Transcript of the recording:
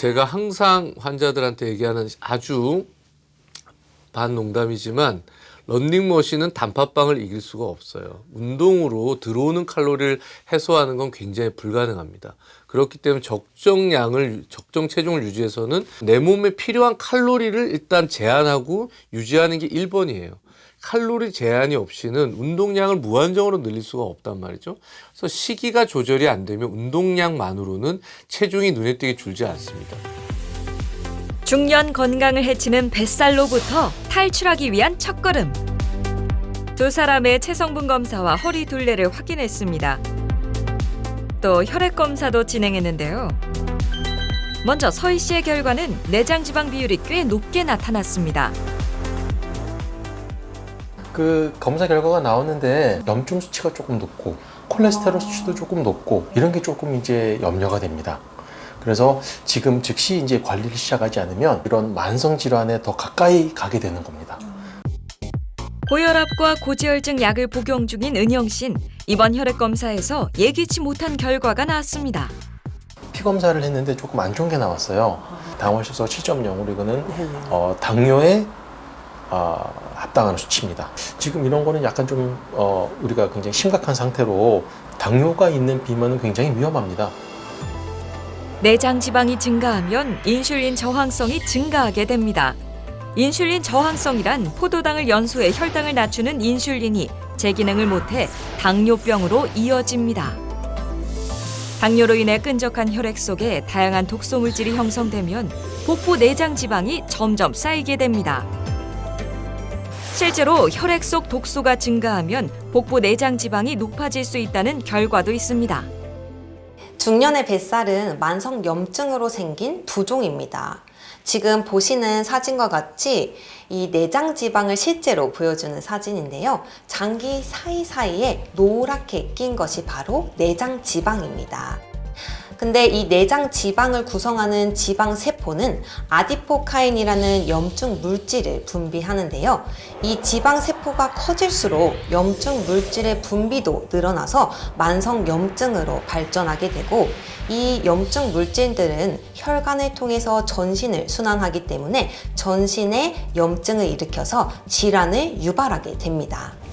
제가 항상 환자들한테 얘기하는 아주 반농담이지만 런닝머신은 단팥빵을 이길 수가 없어요. 운동으로 들어오는 칼로리를 해소하는 건 굉장히 불가능합니다. 그렇기 때문에 적정량을 적정 체중을 유지해서는 내 몸에 필요한 칼로리를 일단 제한하고 유지하는 게 1번이에요. 칼로리 제한이 없이는 운동량을 무한정으로 늘릴 수가 없단 말이죠. 그래서 시기가 조절이 안 되면 운동량만으로는 체중이 눈에 띄게 줄지 않습니다. 중년 건강을 해치는 뱃살로부터 탈출하기 위한 첫걸음. 두 사람의 체성분 검사와 허리 둘레를 확인했습니다. 또 혈액 검사도 진행했는데요. 먼저 서희 씨의 결과는 내장 지방 비율이 꽤 높게 나타났습니다. 그 검사 결과가 나오는데 염증 수치가 조금 높고 콜레스테롤 수치도 조금 높고 이런 게 조금 이제 염려가 됩니다. 그래서 지금 즉시 이제 관리를 시작하지 않으면 이런 만성 질환에 더 가까이 가게 되는 겁니다. 고혈압과 고지혈증 약을 복용 중인 은영 씨는 이번 혈액 검사에서 예기치 못한 결과가 나왔습니다. 피 검사를 했는데 조금 안 좋은 게 나왔어요. 당원식소 7.0으로 이거는 어, 당뇨에 어, 합당하는 수치입니다. 지금 이런 거는 약간 좀 어, 우리가 굉장히 심각한 상태로 당뇨가 있는 비만은 굉장히 위험합니다. 내장 지방이 증가하면 인슐린 저항성이 증가하게 됩니다. 인슐린 저항성이란 포도당을 연소해 혈당을 낮추는 인슐린이 제 기능을 못해 당뇨병으로 이어집니다. 당뇨로 인해 끈적한 혈액 속에 다양한 독소 물질이 형성되면 복부 내장 지방이 점점 쌓이게 됩니다. 실제로 혈액 속 독소가 증가하면 복부 내장 지방이 높아질 수 있다는 결과도 있습니다. 중년의 뱃살은 만성 염증으로 생긴 부종입니다. 지금 보시는 사진과 같이 이 내장 지방을 실제로 보여주는 사진인데요. 장기 사이사이에 노랗게 낀 것이 바로 내장 지방입니다. 근데 이 내장 지방을 구성하는 지방 세포는 아디포카인이라는 염증 물질을 분비하는데요. 이 지방 세포가 커질수록 염증 물질의 분비도 늘어나서 만성 염증으로 발전하게 되고 이 염증 물질들은 혈관을 통해서 전신을 순환하기 때문에 전신에 염증을 일으켜서 질환을 유발하게 됩니다.